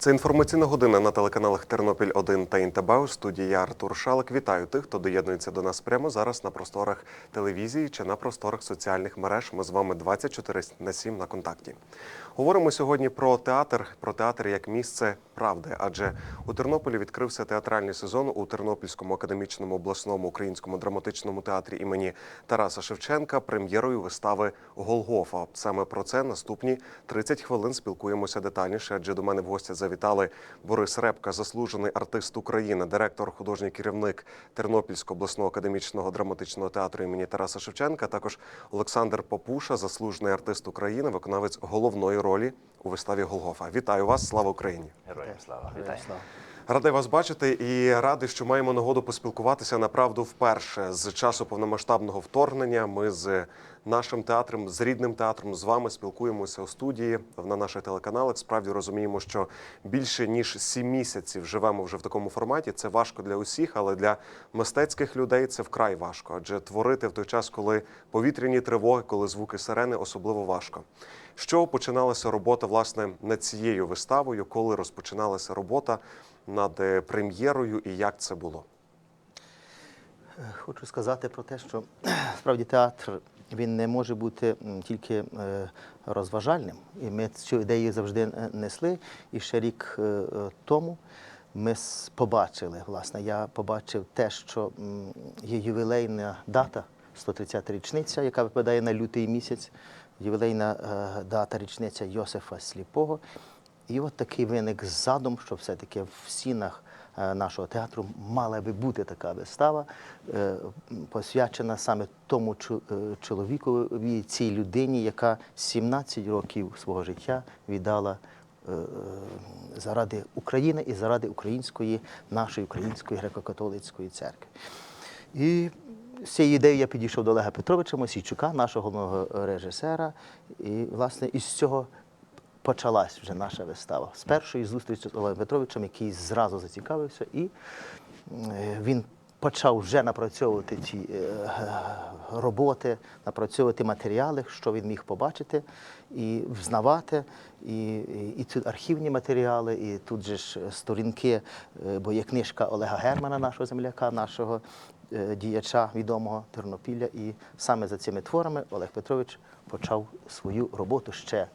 Це інформаційна година на телеканалах Тернопіль 1 та ІНТБ. У студії я Артур Шалик. Вітаю тих, хто доєднується до нас прямо зараз на просторах телевізії чи на просторах соціальних мереж. Ми з вами 24 на 7 на контакті. Говоримо сьогодні про театр, про театр як місце правди. Адже у Тернополі відкрився театральний сезон у Тернопільському академічному обласному українському драматичному театрі імені Тараса Шевченка прем'єрою вистави Голгофа. Саме про це наступні 30 хвилин спілкуємося детальніше. Адже до мене в гості завітали Борис Репка, заслужений артист України, директор, художній керівник Тернопільського обласного академічного драматичного театру імені Тараса Шевченка. Також Олександр Попуша, заслужений артист України, виконавець головної ролі у виставі Голгофа. Вітаю вас! Слава Україні! Героям слава. Вітаю. Радий вас бачити і радий, що маємо нагоду поспілкуватися направду вперше з часу повномасштабного вторгнення. Ми з нашим театром, з рідним театром, з вами спілкуємося у студії на наших телеканалах. Справді розуміємо, що більше ніж сім місяців живемо вже в такому форматі. Це важко для усіх, але для мистецьких людей це вкрай важко. Адже творити в той час, коли повітряні тривоги, коли звуки сирени, особливо важко. Чого починалася робота власне над цією виставою, коли розпочиналася робота над е, прем'єрою і як це було? Хочу сказати про те, що справді театр він не може бути тільки е, розважальним. І ми цю ідею завжди е, несли. І ще рік тому ми побачили, власне, я побачив те, що є ювілейна дата, 130 річниця, яка випадає на лютий місяць, ювілейна дата річниця Йосифа Сліпого. І от такий виник задум, що все-таки в стінах е, нашого театру мала би бути така вистава, е, посвячена саме тому е, чоловікові, цій людині, яка 17 років свого життя віддала заради України і заради української, нашої української греко-католицької церкви. І з цією ідеєю я підійшов до Олега Петровича Мосійчука, нашого головного режисера. І, власне, із цього почалась вже наша вистава. З першої зустрічі з Олегом Петровичем, який зразу зацікавився, і е, він почав вже напрацьовувати ці е, роботи, напрацьовувати матеріали, що він міг побачити і взнавати. І, і, і тут архівні матеріали, і тут же ж сторінки, е, бо є книжка Олега Германа, нашого земляка, нашого діяча відомого Тернопілля. І саме за цими творами Олег Петрович почав свою роботу ще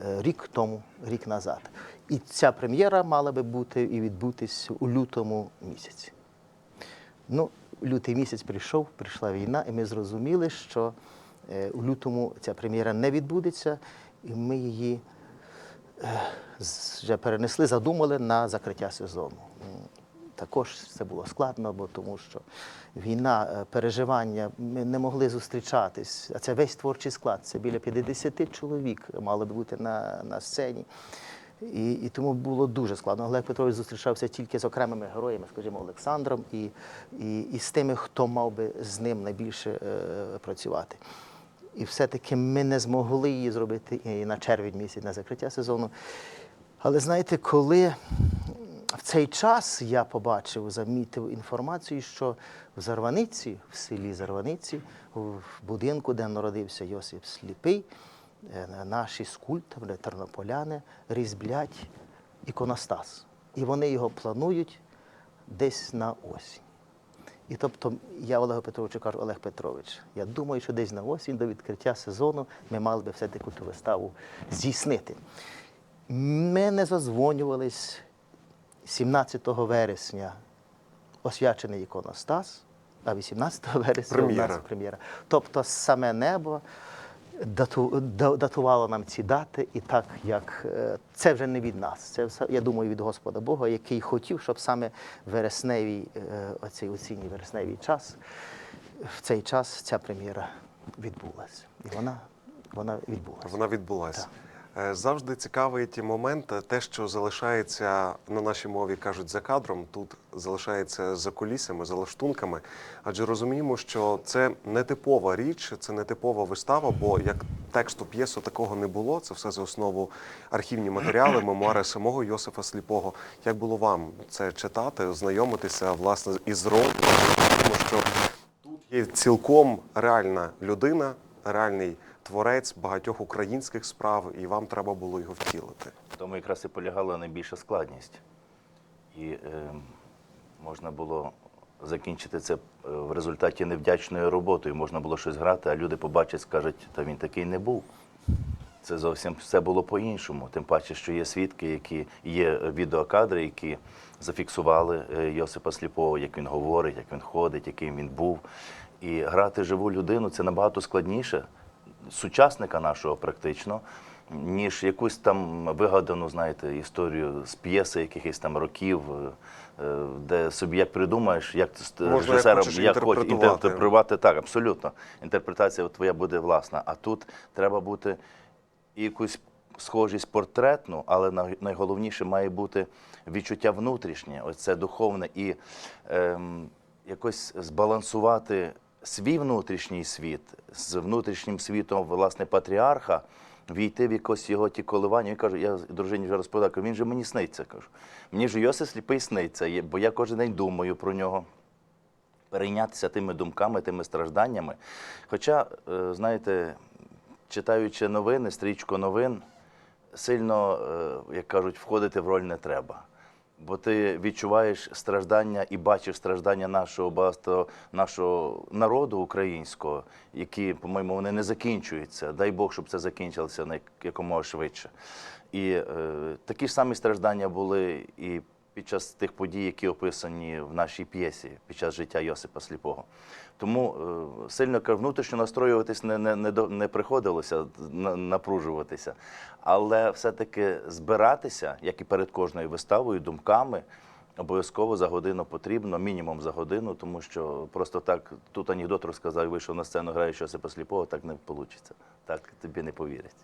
рік тому, рік назад. І ця прем'єра мала би бути і відбутись у лютому місяці. Ну, лютий місяць прийшов, прийшла війна, і ми зрозуміли, що е, у лютому ця прем'єра не відбудеться, і ми її е, вже перенесли, задумали на закриття сезону. Також це було складно, бо тому що війна, е, переживання, ми не могли зустрічатись. А це весь творчий склад. Це біля 50 чоловік мало би бути на, на сцені. І, і тому було дуже складно. Олег Петрович зустрічався тільки з окремими героями, скажімо, Олександром, і, і, і з тими, хто мав би з ним найбільше е, працювати. І все-таки ми не змогли її зробити і на червень місяць на закриття сезону. Але знаєте, коли в цей час я побачив, замітив інформацію, що в Зарваниці, в селі Зарваниці, в будинку, де народився Йосип Сліпий, е, наші скульптори, тернополяни різблять іконостас. І вони його планують десь на осінь. І тобто я Олегу Петровичу кажу, Олег Петрович, я думаю, що десь на осінь до відкриття сезону ми мали би все-таки ту виставу здійснити. Ми не зазвонювались 17 вересня освячений іконостас, а 18 вересня у Прем'єра. нас прем'єра. Тобто саме небо дату, датувало нам ці дати, і так як е, це вже не від нас, це все, я думаю, від Господа Бога, який хотів, щоб саме вересневий, е, оцей осінній вересневий час, в цей час ця прем'єра відбулася. І вона, вона відбулася. Вона відбулася. Е, Завжди цікавить момент, е, те, що залишається на нашій мові, кажуть за кадром, тут залишається за кулісами, за лаштунками. Адже розуміємо, що це не типова річ, це не типова вистава, бо як тексту п'єсу такого не було. Це все за основу архівні матеріали, мемуари самого Йосифа Сліпого. Як було вам це читати, ознайомитися власне із ролью, тому що Тут є цілком реальна людина, реальний творець багатьох українських справ, і вам треба було його втілити. Тому якраз і полягала найбільша складність. І е, можна було закінчити це е, в результаті невдячною роботою. Можна було щось грати, а люди побачать, скажуть, та він такий не був. Це зовсім все було по-іншому. Тим паче, що є свідки, які є відеокадри, які зафіксували е, Йосипа Сліпого, як він говорить, як він ходить, яким він був. І грати живу людину це набагато складніше, сучасника нашого практично, ніж якусь там вигадану, знаєте, історію з п'єси якихось там років, е, де собі як придумаєш, як режисером як хочеш інтерпретувати. інтерпретувати так, абсолютно. Інтерпретація твоя буде власна. А тут треба бути якусь схожість портретну, але найголовніше має бути відчуття внутрішнє, ось це духовне, і ем, якось збалансувати свій внутрішній світ з внутрішнім світом власне патріарха. Війти в якось його ті коливання. Він каже, я дружині вже розповідав, кажу, він же мені сниться. Кажу. Мені ж Йосип сліпий сниться, бо я кожен день думаю про нього перейнятися тими думками, тими стражданнями. Хоча, е, знаєте, читаючи новини, стрічку новин, сильно, е, як кажуть, входити в роль не треба. Бо ти відчуваєш страждання і бачиш страждання нашого багато нашого народу українського, які, по-моєму, вони не закінчуються. Дай Бог, щоб це закінчилося якомога швидше. І е, такі ж самі страждання були і під час тих подій, які описані в нашій п'єсі, під час життя Йосипа Сліпого. Тому е, сильно внутрішньо настроюватись не, не, не, не приходилося на- напружуватися, але все-таки збиратися, як і перед кожною виставою, думками. Обов'язково за годину потрібно, мінімум за годину, тому що просто так тут анекдот розказав, вийшов на сцену, граючи Йосипа Сліпого, так не вийде. Так тобі не повірять.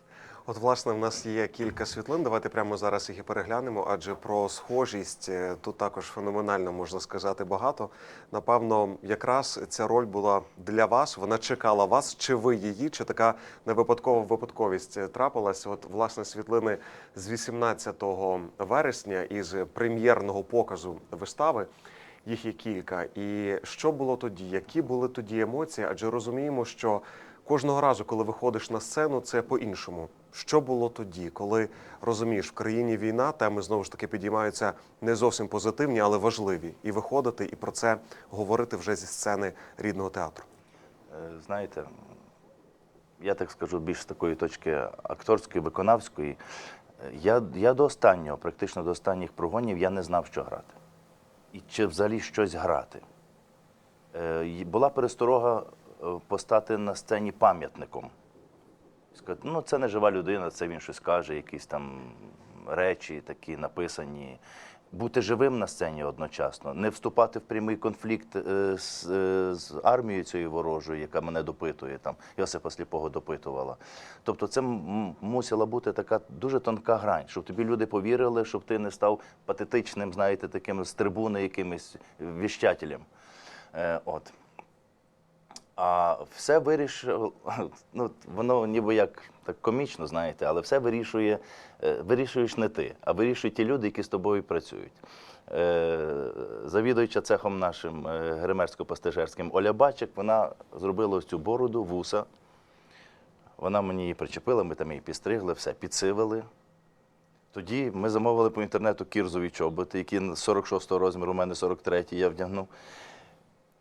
От, власне, в нас є кілька світлин. Давайте прямо зараз їх і переглянемо, адже про схожість е, тут також феноменально можна сказати багато. Напевно, якраз ця роль була для вас. Вона чекала вас, чи ви її, чи така невипадкова випадковість е, трапилась. От, власне, світлини з 18 вересня із прем'єрного показу вистави. Їх є кілька. І що було тоді? Які були тоді емоції? Адже розуміємо, що кожного разу, коли виходиш на сцену, це по-іншому. Що було тоді, коли розумієш, в країні війна, теми знову ж таки підіймаються не зовсім позитивні, але важливі. І виходити і про це говорити вже зі сцени рідного театру. Е, Знаєте, я так скажу більш з такої точки акторської, виконавської. Е, Я, я до останнього, практично до останніх прогонів, я не знав, що грати. І чи взагалі щось грати. Е, Була пересторога постати на сцені пам'ятником. Сказати, ну це не жива людина, це він щось каже, якісь там речі такі написані. Бути живим на сцені одночасно, не вступати в прямий конфлікт е, з, е, з армією цією ворожою, яка мене допитує, там Йосипа Сліпого допитувала. Тобто, це мусила бути така дуже тонка грань, щоб тобі люди повірили, щоб ти не став патетичним, знаєте, таким з трибуни якимось віщателем. Е, от. А все вирішило, ну воно ніби як так комічно, знаєте, але все вирішує, е, вирішуєш не ти, а вирішують ті люди, які з тобою працюють. Е, Завідуюча цехом нашим е, гримерсько-пастижерським Оля Бачик, вона зробила ось цю бороду, вуса. Вона мені її причепила, ми там її підстригли, все, підсивили. Тоді ми замовили по інтернету кірзові чоботи, які 46-го розміру, у мене 43-й, я вдягнув.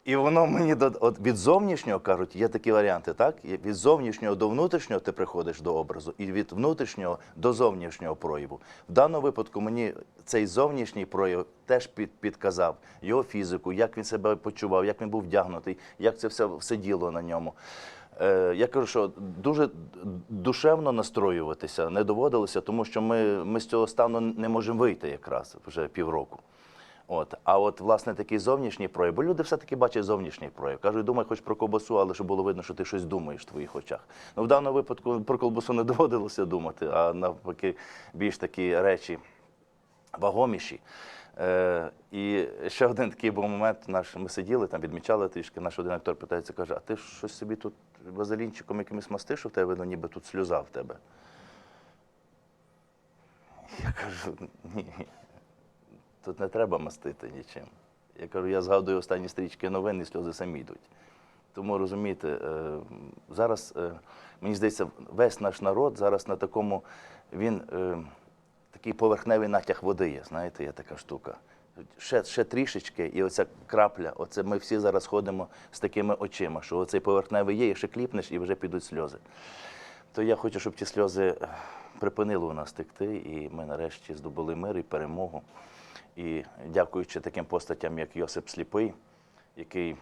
І воно мені до от від зовнішнього кажуть, є такі варіанти, так? Від зовнішнього до внутрішнього ти приходиш до образу, і від внутрішнього до зовнішнього прояву. В даному випадку мені цей зовнішній прояв теж під, підказав його фізику, як він себе почував, як він був вдягнутий, як це все сиділо на ньому. Е, я кажу, що дуже душевно настроюватися не доводилося, тому що ми, ми з цього стану не можемо вийти якраз вже півроку. От. А от, власне, такий зовнішній прояв, бо люди все-таки бачать зовнішній прояв. Кажуть, думай хоч про ковбасу, але щоб було видно, що ти щось думаєш в твоїх очах. Ну, в даному випадку про ковбасу не доводилося думати, а навпаки, більш такі речі вагоміші. Е, і ще один такий був момент, наш, ми сиділи, там відмічали трішки, наш один актор питається, каже, а ти щось собі тут вазелінчиком якимось мастиш, що в тебе, ну ніби тут сльоза в тебе. Я кажу, ні, тут не треба мастити нічим. Я кажу, я згадую останні стрічки новин, і сльози самі йдуть. Тому розумієте, е, зараз е, мені здається, весь наш народ зараз на такому він е, такий поверхневий натяг води є. Знаєте, є така штука. Ще, ще трішечки, і оця крапля, оце ми всі зараз ходимо з такими очима, що оцей поверхневий є, і ще кліпнеш, і вже підуть сльози. То я хочу, щоб ті сльози припинили у нас текти, і ми нарешті здобули мир і перемогу. І дякуючи таким постатям, як Йосип Сліпий, який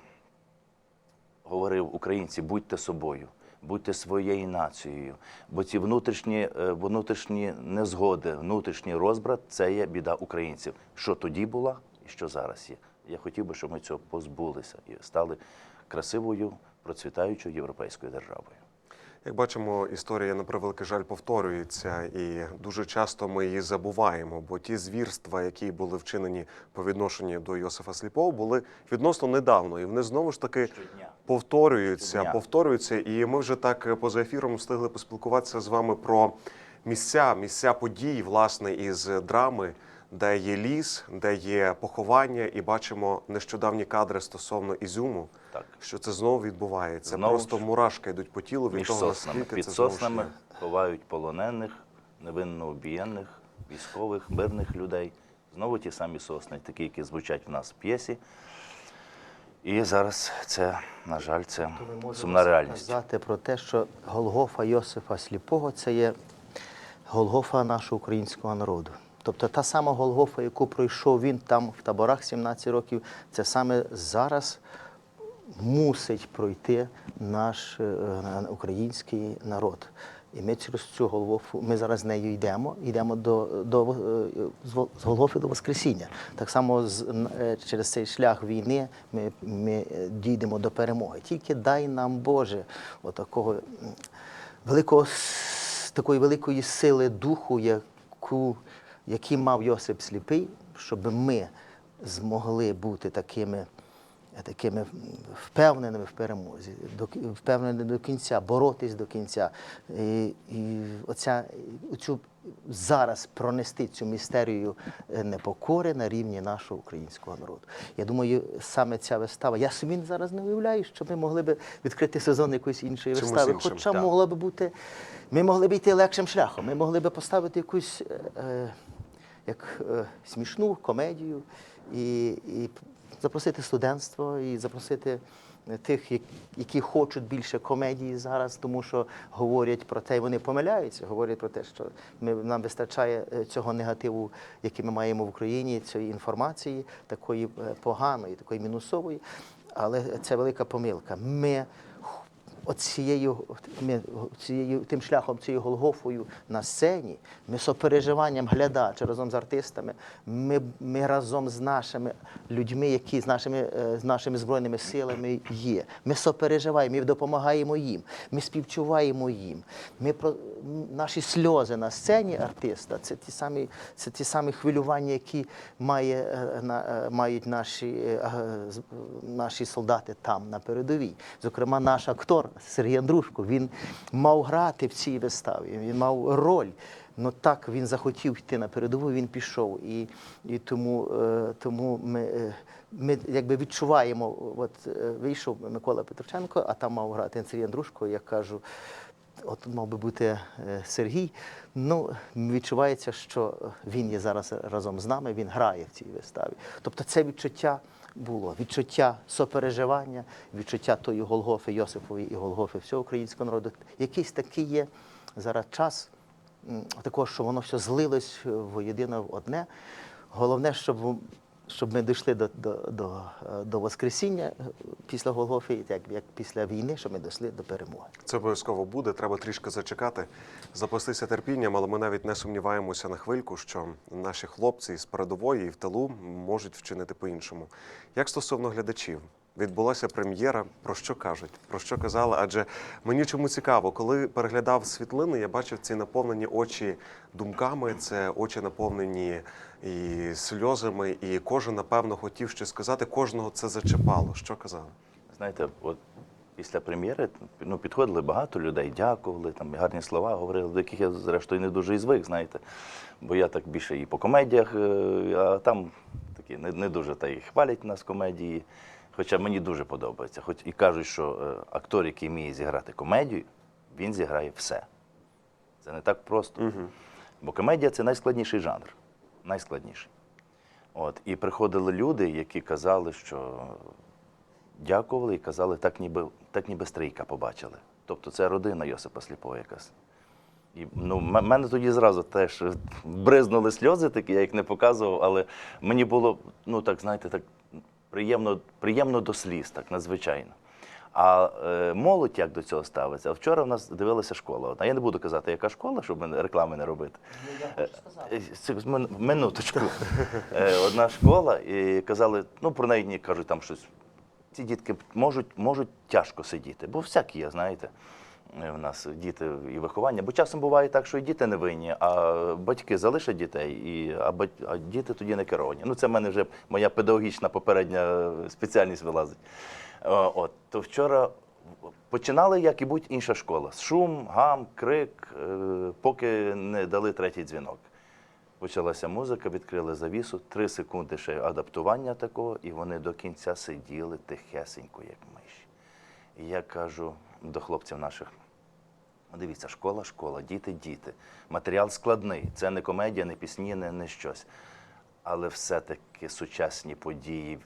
говорив українці, будьте собою, будьте своєю нацією. Бо ці внутрішні, е, внутрішні незгоди, внутрішній розбрат це є біда українців. Що тоді була і що зараз є. Я хотів би, щоб ми цього позбулися і стали красивою, процвітаючою європейською державою. Як бачимо, історія на превеликий жаль повторюється, і дуже часто ми її забуваємо, бо ті звірства, які були вчинені по відношенню до Йосифа Сліпого, були відносно недавно, і вони знову ж таки повторюються, повторюються. І ми вже так е, поза ефіром встигли поспілкуватися з вами про місця, місця подій, власне, із драми, де є ліс, де є поховання, і бачимо нещодавні кадри стосовно Ізюму. Так. Що це знову відбувається? Знову Просто ж. мурашки йдуть по тілу від Між того, соснами. наскільки Під це соснами є. ховають полонених, невинно обієнних, військових, мирних людей. Знову ті самі сосни, такі, які звучать в нас в п'єсі. І зараз це, на жаль, це То ми можемо сумна реальність. сказати про те, що Голгофа Йосифа Сліпого це є Голгофа нашого українського народу. Тобто та сама Голгофа, яку пройшов він там в таборах 17 років, це саме зараз мусить пройти наш е, український народ. І ми через цю Голгофу, ми зараз з нею йдемо, йдемо до, до, е, з Голгофи до Воскресіння. Так само з, е, через цей шлях війни ми, ми дійдемо до перемоги. Тільки дай нам, Боже, отакого великого, такої великої сили духу, яку, який мав Йосип Сліпий, щоб ми змогли бути такими такими впевненими в перемозі, впевненими до кінця, боротись до кінця. І, і оця, оцю, зараз пронести цю містерію е, непокори на рівні нашого українського народу. Я думаю, саме ця вистава. Я собі зараз не уявляю, що ми могли б відкрити сезон якоїсь іншої Чимось вистави. іншим, Хоча так. могла б бути, ми могли б йти легшим шляхом. Ми могли б поставити якусь. Е, е, як е, смішну комедію і, і запросити студентство, і запросити тих, які хочуть більше комедії зараз, тому що говорять про те, і вони помиляються, говорять про те, що ми, нам вистачає е, цього негативу, який ми маємо в Україні, цієї інформації, такої е, поганої, такої мінусової. Але це велика помилка. Ми оцією, цією тим шляхом, цією Голгофою на сцені, ми сопереживанням глядача разом з артистами, ми, ми разом з нашими людьми, які з нашими, е, з нашими збройними силами є. Ми сопереживаємо, ми допомагаємо їм, ми співчуваємо їм. Ми про наші сльози на сцені артиста це ті самі, це ті самі хвилювання, які має, е, на, е, мають наші, наші солдати там на передовій. Зокрема, наш актор Сергій Андрушко, він мав грати в цій виставі, він мав роль. Ну так він захотів йти на передову, він пішов. І, і тому, е, тому ми, е, ми якби відчуваємо, от е, вийшов Микола Петроченко, а там мав грати Сергій Андрушко, я кажу. От мав би бути Сергій. Ну, відчувається, що він є зараз разом з нами, він грає в цій виставі. Тобто це відчуття було, відчуття сопереживання, відчуття тої Голгофи Йосифової і Голгофи всього українського народу. Якийсь такий є зараз час також що воно все злилось воєдине в одне. Головне, щоб щоб ми дійшли до, до, до, е, до Воскресіння е, після Голгофи, як, як після війни, щоб ми дійшли до перемоги. Це обов'язково буде. Треба трішки зачекати, запастися терпінням, але ми навіть не сумніваємося на хвильку, що наші хлопці з передової і в тилу можуть вчинити по-іншому. Як стосовно глядачів, відбулася прем'єра. Про що кажуть? Про що казали? Адже мені чому цікаво, коли переглядав світлини, я бачив ці наповнені очі думками, це очі наповнені і сльозами, і кожен, напевно, хотів щось сказати. Кожного це зачепало. Що казали? Знаєте, от після прем'єри ну, підходили багато людей, дякували, там гарні слова говорили, до яких я зрештою не дуже і звик, знаєте. Бо я так більше і по комедіях, е, а там такі не, не дуже та й хвалять нас комедії. Хоча мені дуже подобається. Хоч і кажуть, що е, актор, який вміє зіграти комедію, він зіграє все. Це не так просто. Бо комедія це найскладніший жанр. Найскладніший. От. І приходили люди, які казали, що дякували і казали, так ніби, так ніби стрійка побачили. Тобто це родина Йосипа Сліпого якась. І ну, мене тоді зразу теж бризнули сльози, такі, я їх не показував, але мені було, ну так, знаєте, так приємно, приємно до сліз, так надзвичайно. А е, молодь як до цього ставиться? Вчора в нас дивилася школа. Одна. Я не буду казати, яка школа, щоб реклами не робити. Е, е, це з мин- Минуточку. Е, Одна школа, і казали, ну про неї кажуть там щось. Ці дітки можуть, можуть тяжко сидіти, бо всякі є, знаєте. е, В нас діти і виховання. Бо часом буває так, що і діти не винні, а батьки залишать дітей, і, а, бать- а діти тоді не керовані. Ну, це в мене вже моя педагогічна попередня спеціальність вилазить. Е, От, то вчора починали, як і будь-інша школа. Шум, гам, крик, е, поки не дали третій дзвінок. Почалася музика, відкрили завісу, три секунди ще адаптування такого, і вони до кінця сиділи тихесенько, як миші. І я кажу до хлопців наших: «Ну, дивіться, школа, школа, діти, діти. Матеріал складний. Це не комедія, не пісні, не, не щось. Але все-таки сучасні події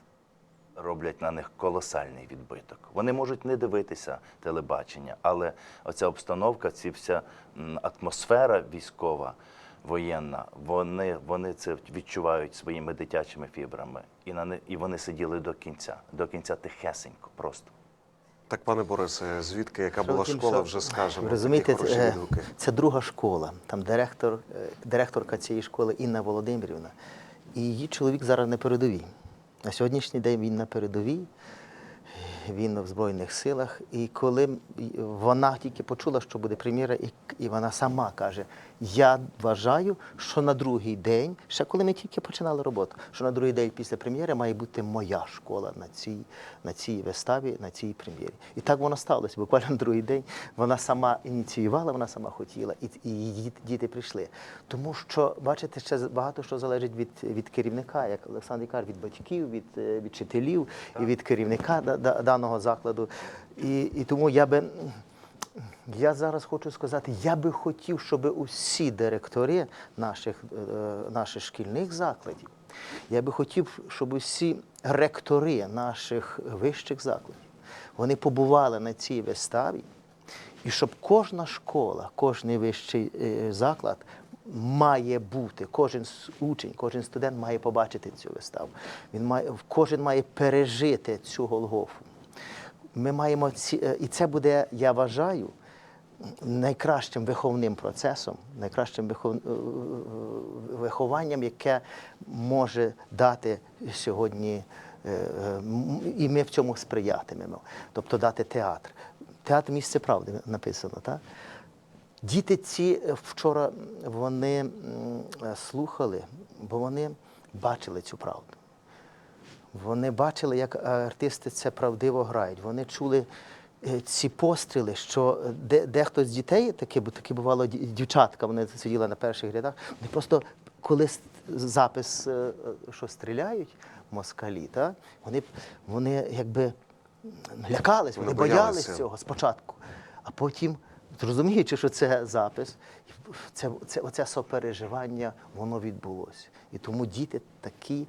роблять на них колосальний відбиток. Вони можуть не дивитися телебачення, але оця обстановка, ці вся атмосфера військова, воєнна, вони, вони це відчувають своїми дитячими фібрами. І, на, не- і вони сиділи до кінця, до кінця тихесенько просто. Так, пане Борисе, звідки яка Справа була школа, що, вже скажемо. Розумієте, хороші е, це друга школа. Там директор, е, директорка цієї школи Інна Володимирівна. І її чоловік зараз на передовій. На сьогоднішній день він на передовій, він в Збройних силах. І коли вона тільки почула, що буде прем'єра, і, вона сама каже: Я вважаю, що на другий день, ще коли ми тільки починали роботу, що на другий день після прем'єри має бути моя школа на цій, на цій виставі, на цій прем'єрі. І так воно сталося. Буквально на другий день вона сама ініціювала, вона сама хотіла, і, і її діти прийшли. Тому що, бачите, ще багато що залежить від, від керівника, як Олександр каже, від батьків, від, е, від вчителів і від керівника да- да- даного закладу. І, і тому я би. Я зараз хочу сказати, я би хотів, щоб усі директори наших, е, наших шкільних закладів, я би хотів, щоб усі ректори наших вищих закладів, вони побували на цій виставі, і щоб кожна школа, кожен вищий е, заклад має бути, кожен учень, кожен студент має побачити цю виставу. Він має, кожен має пережити цю Голгофу. Ми маємо ці, е, і це буде, я вважаю, найкращим виховним процесом, найкращим вихов, е, е, вихованням, яке може дати сьогодні, і ми в цьому сприятимемо. Тобто дати театр. Театр місце правди написано, так? Діти ці вчора вони слухали, бо вони бачили цю правду. Вони бачили, як е, артисти це правдиво грають. Вони чули е, ці постріли, що е, де, дехто з дітей, таке, бо таке бувало дівчатка, вони сиділи на перших рядах, вони просто коли запис, що стріляють москалі, та, вони, вони якби лякались, вони, Вони боялись боялися. цього спочатку. А потім, зрозуміючи, що це запис, це, це, оце сопереживання, воно відбулося. І тому діти такі.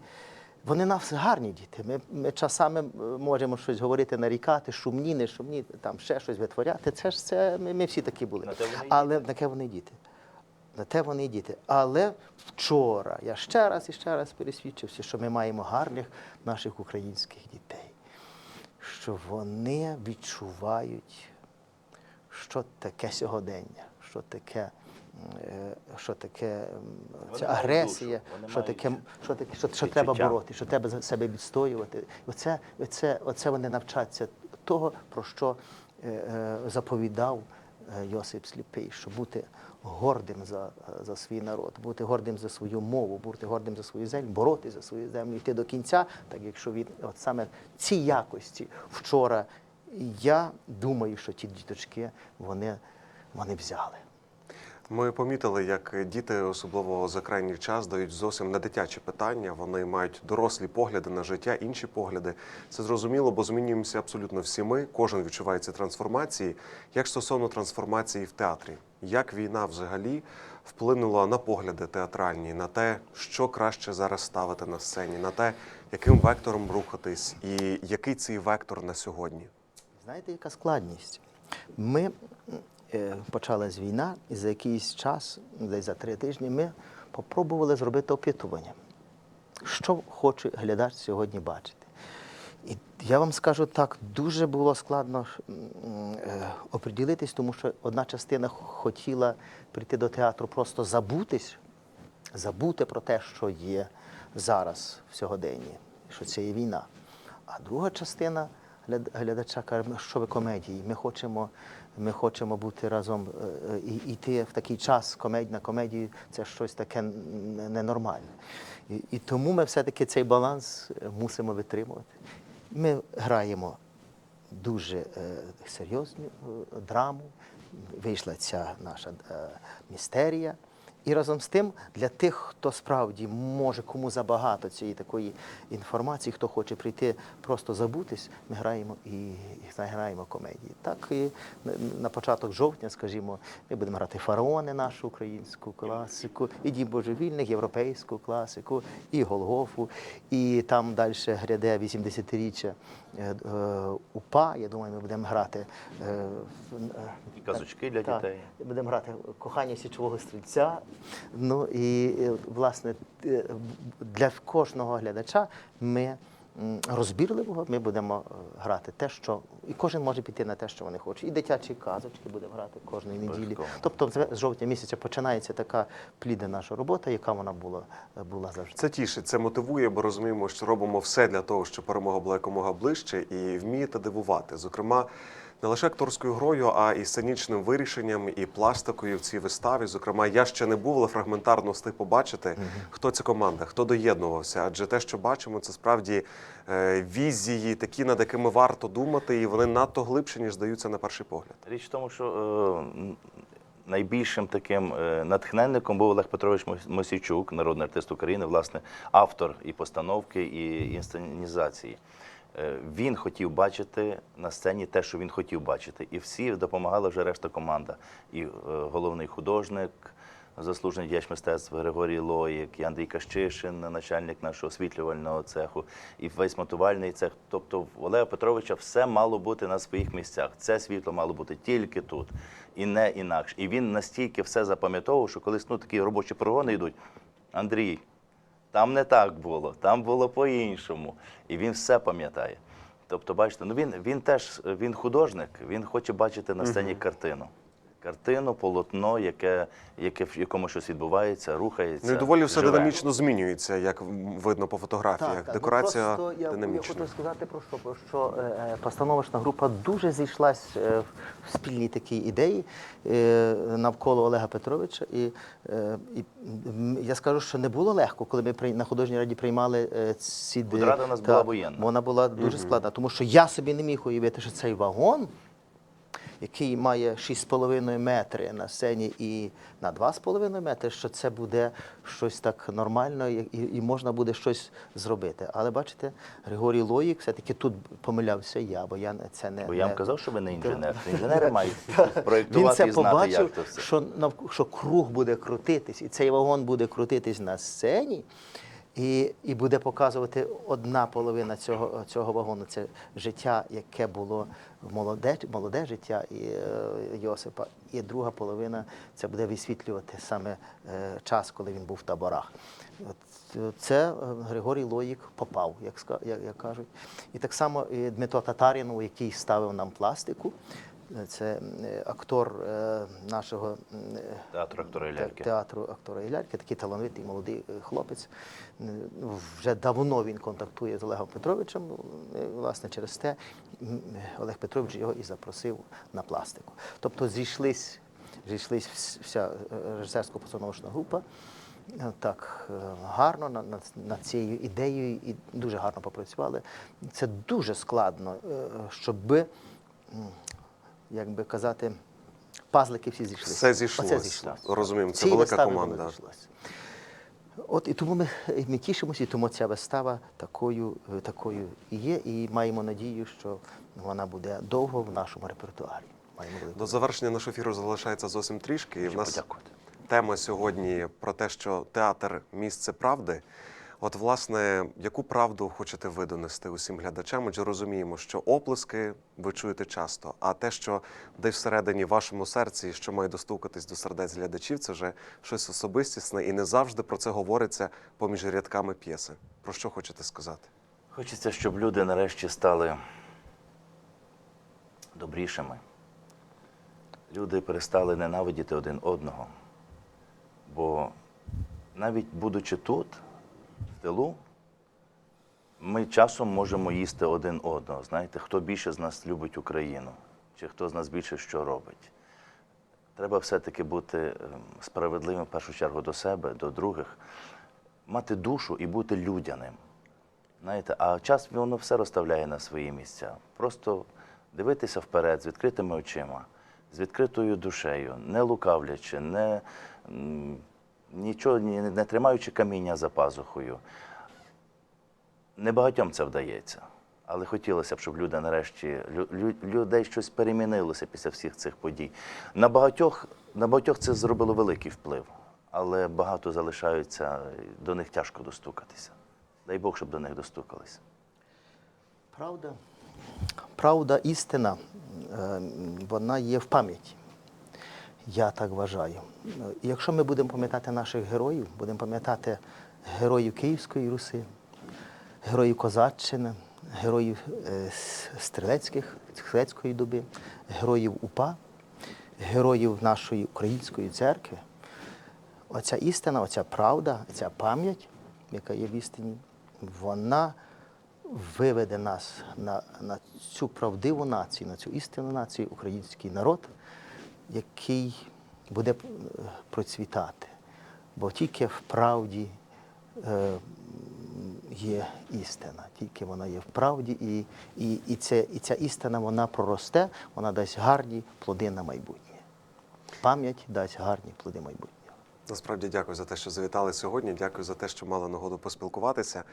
Вони нас гарні діти. Ми, ми часами е, можемо щось говорити, нарікати, шумні, не шумні, там ще щось витворяти. Це ж це ми, ми всі такі були. На те вони Але таке вони діти. На те вони діти. Але вчора я ще раз і ще раз пересвідчився, що ми маємо гарних наших українських дітей, що вони відчувають, що таке сьогодення, що таке. Е, Що таке ця агресія, що таке, що таке, що, що треба бороти, що треба за себе відстоювати. Оце, оце, оце вони навчаться того, про що е, е, заповідав Йосип Сліпий, що бути гордим за, за свій народ, бути гордим за свою мову, бути гордим за свою землю, боротися за свою землю, йти до кінця, так якщо він от саме ці якості вчора, я думаю, що ті діточки вони, вони взяли. Ми помітили, як діти, особливо за крайній час, дають зовсім не дитячі питання. Вони мають дорослі погляди на життя, інші погляди. Це зрозуміло, бо змінюємося абсолютно всі ми. Кожен відчуває ці трансформації. Як стосовно трансформації в театрі, як війна взагалі вплинула на погляди театральні, на те, що краще зараз ставити на сцені, на те, яким вектором рухатись, і який цей вектор на сьогодні? Знаєте, яка складність? Ми почалась війна, і за якийсь час, десь за три тижні, ми попробували зробити опитування, що хоче глядач сьогодні бачити. І я вам скажу так, дуже було складно е, оприділитись, тому що одна частина хотіла прийти до театру просто забутись, забути про те, що є зараз в сьогоденні, що це є війна. А друга частина глядача каже, що ви комедії. Ми хочемо, ми хочемо бути разом е, е, і йти в такий час комедь на комедію це щось таке ненормальне. І, і тому ми все-таки цей баланс е, мусимо витримувати. Ми граємо дуже серйозну драму. Вийшла ця наша містерія. І разом з тим, для тих, хто справді може кому забагато цієї такої інформації, хто хоче прийти просто забутись, ми граємо і, граємо комедії. Так і на- початок жовтня, скажімо, ми будемо грати фараони, нашу українську класику, і Дім Божевільних, європейську класику, і Голгофу, і там далі гряде 80-річчя е, е, УПА. Я думаю, ми будемо грати. е, в- І казочки для дітей. Будемо грати кохання січового стрільця. Ну і е, власне е, для кожного глядача ми розбірливого ми будемо е, грати те, що і кожен може піти на те, що вони хочуть. І дитячі казочки будемо грати кожної неділі. Тобто з жовтня місяця починається така плідна наша робота, яка вона була, була завжди. Це тішить, це мотивує, бо розуміємо, що робимо все для того, щоб перемога була якомога ближче, і вмієте дивувати. Зокрема, не лише акторською грою, а і сценічним вирішенням, і пластикою в цій виставі. Зокрема, я ще не був, але фрагментарно встиг побачити, хто ця команда, хто доєднувався. Адже те, що бачимо, це справді е, візії, такі, над якими варто думати, і вони надто глибші, ніж здаються на перший погляд. Річ в тому, що е, найбільшим таким е, натхненником був Олег Петрович Мос- Мосійчук, народний артист України, власне, автор і постановки, і інсценізації. Е, Він хотів бачити на сцені те, що він хотів бачити. І всі допомагала вже решта команда. І е, головний художник, заслужений діяч мистецтва Григорій Лоїк, і Андрій Кащишин, начальник нашого освітлювального цеху, і весь монтувальний цех. Тобто в Олега Петровича все мало бути на своїх місцях. Це світло мало бути тільки тут, і не інакше. І він настільки все запам'ятовував, що колись ну, такі робочі прогони йдуть. Андрій, там не так було, там було по-іншому. І він все пам'ятає. Тобто, бачите, ну він, він теж він художник, він хоче бачити на сцені картину. Картину, полотно, яке, яке в якому щось відбувається, рухається. Ну і доволі все живе. динамічно змінюється, як видно по фотографіях. ну Декорація просто я, я хочу сказати про що, про що е, е, постановочна група дуже зійшлась е, в спільній такій ідеї е, навколо Олега Петровича. І, е, і я скажу, що не було легко, коли ми при- на художній раді приймали е, ці Будрада у нас та, була воєнна. Вона була дуже складна, тому що я собі не міг уявити, що цей вагон. Який має 6,5 метри на сцені і на 2,5 метри, що це буде щось так нормально і, і можна буде щось зробити. Але бачите, Григорій Лоїк все-таки тут помилявся я, бо я це не Бо я вам не- казав, що ви не інженер. Інженери мають він це і знати, побачив, як то все. що, що круг буде крутитись, і цей вагон буде крутитись на сцені. І, і буде показувати одна половина цього, цього вагону це життя, яке було молоде, молоде життя і, е, Йосипа, і друга половина це буде висвітлювати саме е, час, коли він був в таборах. Е, це Григорій Лоїк попав, як, як, як кажуть. І так само і Дмитро Татарінов, який ставив нам пластику. Це актор е, нашого е, актора і ляльки. театру актора і ляльки, такий талановитий молодий е, хлопець. Ну, Вже давно він контактує з Олегом Петровичем. е, Власне, через те Олег Петрович його і запросив на пластику. Тобто зійшлись, зійшлись вся режисерсько-постановочна група. Так гарно над, над, цією ідеєю і дуже гарно попрацювали. Це дуже складно, щоб, як би казати, пазлики всі зійшлися. Все зійшлося. зійшлося. Розуміємо, це велика команда. От і тому ми, ми тішимося, і тому ця вистава такою, такою і є, і маємо надію, що вона буде довго в нашому репертуарі. Маємо До завершення нашого ефіру залишається зовсім трішки. І в нас подякувати. тема сьогодні про те, що театр місце правди. От, власне, яку правду хочете ви донести усім глядачам? Адже розуміємо, що оплески ви чуєте часто, а те, що десь всередині в вашому серці, що має достукатись до сердець глядачів, це вже щось особистісне, і не завжди про це говориться поміж рядками п'єси. Про що хочете сказати? Хочеться, щоб люди нарешті стали добрішими. Люди перестали ненавидіти один одного. Бо навіть будучи тут, в тилу, ми часом можемо їсти один одного. Знаєте, хто більше з нас любить Україну, чи хто з нас більше що робить. Треба все-таки бути ем, справедливим в першу чергу до себе, до других, мати душу і бути людяним. Знаєте, а час воно все розставляє на свої місця. Просто дивитися вперед з відкритими очима, з відкритою душею, не лукавлячи, не, нічого, не тримаючи каміння за пазухою. Небагатьом це вдається. Але хотілося б, щоб люди нарешті лю- лю- людей щось перемінилося після всіх цих подій. На багатьох, на багатьох це зробило великий вплив, але багато залишаються, до них тяжко достукатися. Дай Бог, щоб до них достукалися. Правда, правда, істина, е, вона є в пам'яті. Я так вважаю. Якщо ми будемо пам'ятати наших героїв, будемо пам'ятати героїв Київської Руси, героїв Козаччини, героїв е, стрілецьких, стрілецької доби, героїв УПА, героїв нашої української церкви, оця істина, оця правда, ця пам'ять, яка є в істині, вона виведе нас на, на цю правдиву націю, на цю істинну націю, український народ, який буде е, процвітати. Бо тільки в правді е, є істина, тільки вона є в правді, і, і, і, це, і ця істина вона проросте, вона дасть гарні плоди на майбутнє. Пам'ять дасть гарні плоди майбутнього. Насправді дякую за те, що завітали сьогодні. Дякую за те, що мали нагоду поспілкуватися.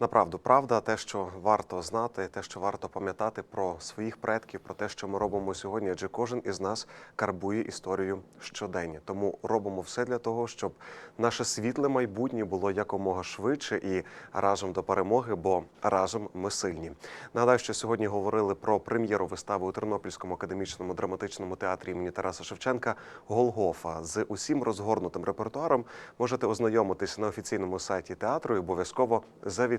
Направду, правда, те, що варто знати, те, що варто пам'ятати про своїх предків, про те, що ми робимо сьогодні, адже кожен із нас карбує історію щодення. Тому робимо все для того, щоб наше світле майбутнє було якомога швидше і разом до перемоги, бо разом ми сильні. Нагадаю, що сьогодні говорили про прем'єру вистави у Тернопільському академічному драматичному театрі імені Тараса Шевченка Голгофа з усім розгорнутим репертуаром. Можете ознайомитись на офіційному сайті театру і обов'язково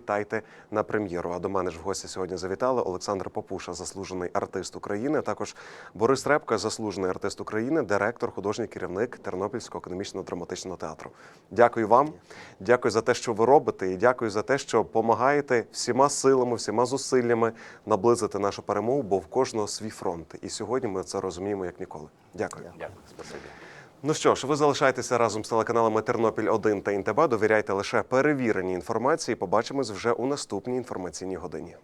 завітайте на прем'єру. А до мене ж в гості сьогодні завітали Олександр Попуша, заслужений артист України. а Також Борис Репка, заслужений артист України, директор, художній керівник Тернопільського академічного драматичного театру. Дякую вам, дякую за те, що ви робите, і дякую за те, що допомагаєте всіма силами, всіма зусиллями наблизити нашу перемогу, бо в кожного свій фронт. І сьогодні ми це розуміємо як ніколи. Дякую. Дякую, спасибі. Ну що ж, ви залишайтеся разом з телеканалами Тернопіль 1 та Інтеба. Довіряйте лише перевіреній інформації. Побачимось вже у наступній інформаційній годині.